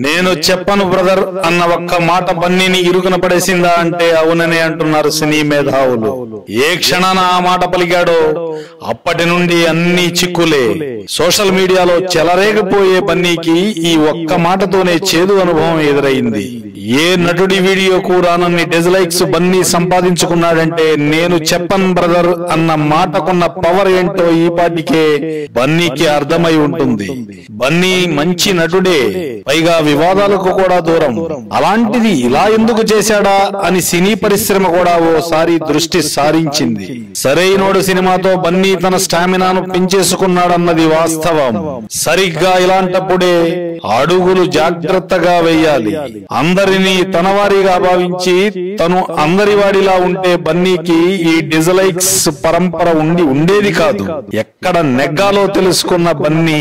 నేను చెప్పను బ్రదర్ అన్న ఒక్క మాట బన్నీని ఇరుకున పడేసిందా అంటే అవునని అంటున్నారు సినీ మేధావులు. ఏ క్షణాన ఆ మాట పలికాడో అప్పటి నుండి అన్ని చిక్కులే. సోషల్ మీడియాలో చెలరేగిపోయే బన్నీకి ఈ ఒక్క మాటతోనే చేదు అనుభవం ఎదురైంది. ఏ నటుడి వీడియో కూడానన్ని డిజ్లైక్స్ బన్నీ సంపాదించుకున్నాడంటే నేను చెప్పన్ బ్రదర్ అన్న మాటకున్న పవర్ ఏంటో ఈ పాటికే బన్నీకి అర్థమై ఉంటుంది. బన్నీ మంచి నటుడే పైగా వివాదాలకు కూడా దూరం. అలాంటిది ఇలా ఎందుకు చేశాడా అని సినీ పరిశ్రమ కూడా ఓసారి దృష్టి సారించింది. సరైనోడు సినిమాతో బన్నీ తన స్టామినాను పెంచేసుకున్నాడన్నది వాస్తవం. సరిగ్గా ఇలాంటప్పుడే అడుగులు జాగ్రత్తగా వేయాలి. అందరినీ తన వారిగా భావించి తను అందరి వాడిలా ఉంటే బన్నీకి ఈ డిజలైక్స్ పరంపర ఉండి ఉండేది కాదు. ఎక్కడ నెగ్గాలో తెలుసుకున్న బన్నీ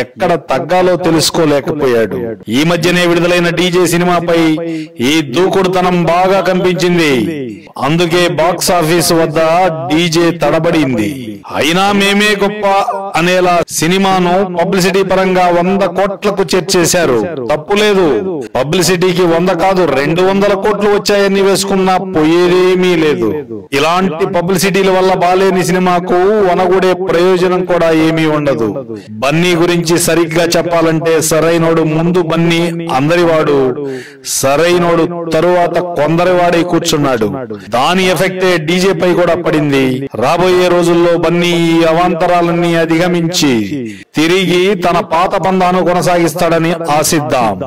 ఎక్కడ తగ్గాలో తెలుసుకోలేకపోయాడు. ఈ మధ్యనే విడుదలైన డీజే సినిమాపై ఈ దూకుడుతనం బాగా కనిపించింది. అందుకే బాక్స్ ఆఫీస్ వద్ద డీజే తడబడింది. అయినా మేమే గొప్ప అనేలా సినిమాను పబ్లిసిటీ పరంగా వంద కోట్లకు చేర్చేశారు. తప్పు లేదు. వంద వంద కాదు రెండు వందల కోట్లు వచ్చాయని వేసుకున్నా పోయేదేమీ లేదు. ఇలాంటి పబ్లిసిటీల వల్ల బాలేని సినిమాకు వనగూడే ప్రయోజనం కూడా ఏమీ ఉండదు. బన్నీ గురించి సరిగ్గా చెప్పాలంటే సరైనోడు ముందు బన్నీ అందరివాడు. సరైనోడు తరువాత కొందరివాడై కూర్చున్నాడు. దాని ఎఫెక్టే డీజే పై కూడా పడింది. రాబోయే రోజుల్లో బన్నీ ఈ అవాంతరాలన్నీ అధిగమించి తిరిగి తన పాత పందాను కొనసాగిస్తాడని ఆశిద్దాం.